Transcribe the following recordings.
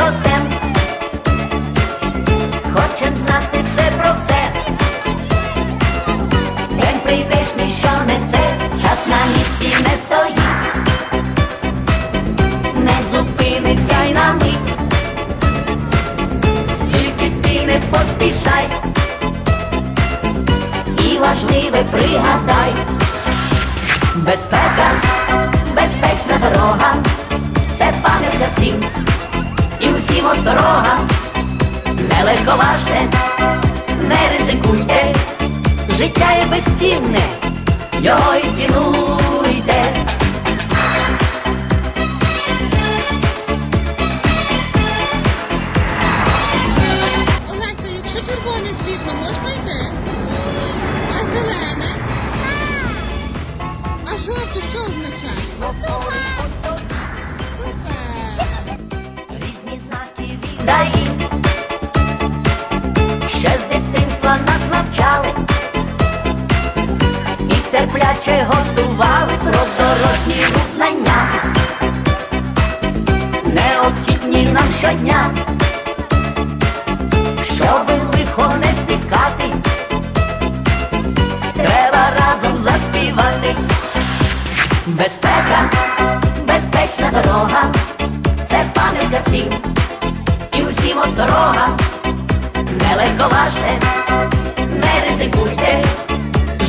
ростем, хочем знати все про все. День прийдешний, що несе, час на місці не стоїть, не зупиниться й на мить, тільки ти не поспішай, і важливе пригадай, безпека, безпечна дорога. Осторога, не легковажте, не ризикуйте, життя є безцінне, його і цінуйте. Олеся, якщо червоне світло, можна йти? А зелене? А жовте що означає? Терпляче готували про дорожній рух знання, необхідні нам щодня, щоби лихо не спіткати, треба разом заспівати. Безпека, безпечна дорога, це пам'ятка всім, і усім осторога, не легковажте, не ризикуйте,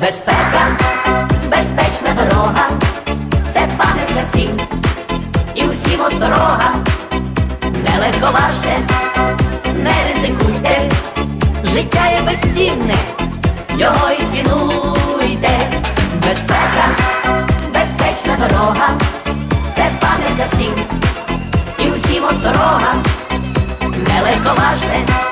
Безпека, безпечна дорога, це пам'ятка всім, і усім осторога, не легковажте, не ризикуйте, життя є безцінне, його і цінуйте. Безпека, безпечна дорога, це пам'ятка всім, і усім осторога, не легковажте,